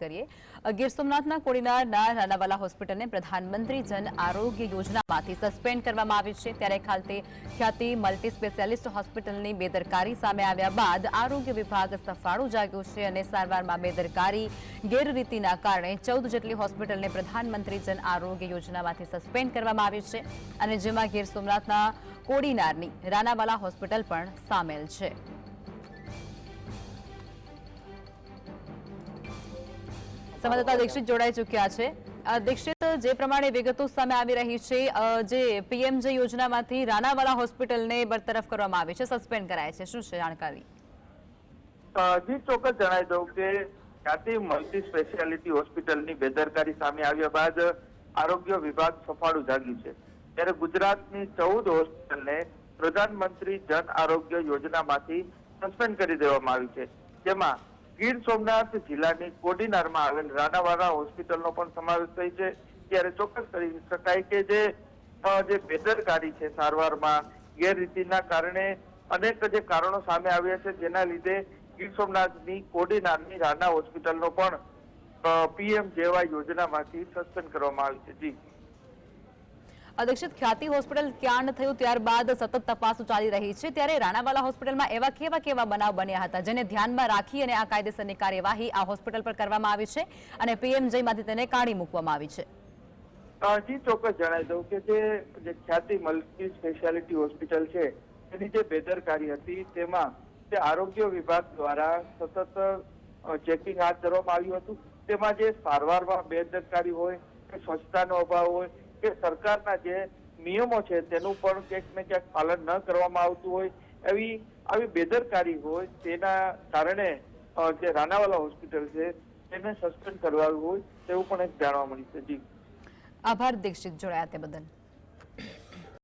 કરીએ. ગીર સોમનાથના કોડીનારના નાનાવાલા હોસ્પિટલને પ્રધાનમંત્રી જન આરોગ્ય યોજનામાંથી સસ્પેન્ડ કરવામાં આવી છે. ત્યારે ખાતે ખ્યાતિ મલ્ટી સ્પેશિયાલિસ્ટ હોસ્પિટલની બેદરકારી સામે આવ્યા બાદ આરોગ્ય વિભાગ સફાળું જાગ્યું છે અને સારવારમાં બેદરકારી ગેરરીતિના કારણે ચૌદ જેટલી હોસ્પિટલને પ્રધાનમંત્રી જન આરોગ્ય યોજનામાંથી સસ્પેન્ડ કરવામાં આવી છે અને જેમાં ગીર સોમનાથના કોડીનારની રાનાવાલા હોસ્પિટલ પણ સામેલ છે. સંવાદદાતા દીક્ષિત જોડાઈ ચૂક્યા છે. દીક્ષિત, જે પ્રમાણે વિગતો સામે આવી રહી છે જે પીએમજે યોજનામાંથી રાનાવાલા હોસ્પિટલને બરતરફ કરવામાં આવી છે, સસ્પેન્ડ કરાય છે. શું છે જાણકારી? જી, ચોક્કસ જણાવી દઉં કે ખ્યાતિ મલ્ટી સ્પેશિયાલિટી હોસ્પિટલની બેદરકારી સામે આવ્યા બાદ આરોગ્ય વિભાગ સફાળું જાગ્યું છે. ત્યારે ગુજરાતની ચૌદ હોસ્પિટલને પ્રધાનમંત્રી જન આરોગ્ય યોજનામાંથી સસ્પેન્ડ કરી દેવામાં આવી છે. જેમાં ગીર સોમનાથ જિલ્લાની કોડીનારમાં આવેલ રાણાવાડા હોસ્પિટલનો પણ સમાવેશ થાય છે. ત્યારે ચોક્કસ કરી શકાય કે જે જે બેદરકારી છે સારવારમાં, ગેરરીતિના કારણે અનેક જે કારણો સામે આવ્યા છે, જેના લીધે ગીર સોમનાથની કોડીનારની રાણા હોસ્પિટલનો પણ પીએમ જેવાય યોજનામાંથી સસ્પેન્ડ કરવામાં આવી છે. જી. અ, દીક્ષિત ખ્યાતિ હોસ્પિટલ ક્યાં થયું ત્યારબાદ સતત તપાસો ચાલી રહી છે. ત્યારે રાણાવાલા હોસ્પિટલમાં એવા કેવા કેવા બનાવ બન્યા હતા જેને ધ્યાનમાં રાખી અને આ કાયદેસરની કાર્યવાહી આ હોસ્પિટલ પર કરવામાં આવી છે અને પીએમજેમાંથી તેને કાઢી મૂકવામાં આવી છે. જી ચોક્કસ જણાવી દઉં કે જે ખ્યાતિ મલ્ટી સ્પેશિયાલિટી હોસ્પિટલ છે એની જે બેદરકારી હતી તેમાં તે આરોગ્ય વિભાગ દ્વારા સતત ચેકિંગ હાથ ધરવામાં આવ્યું હતું. તેમાં જે સારવારમાં બેદરકારી હોય કે સ્વચ્છતાનો અભાવ હોય કે સરકારના જે નિયમો છે તેનું પણ ક્યાંક ને ક્યાંક પાલન ન કરવામાં આવતું હોય, એવી, આવી બેદરકારી હોય, તેના કારણે જે રાનાવાલા હોસ્પિટલ છે, તેને સસ્પેન્ડ કરવાનું હોય, તેવું પણ એક જાણવા મળ્યું છે. જી. આભાર દીક્ષિત. જોડાયા તે બદલ.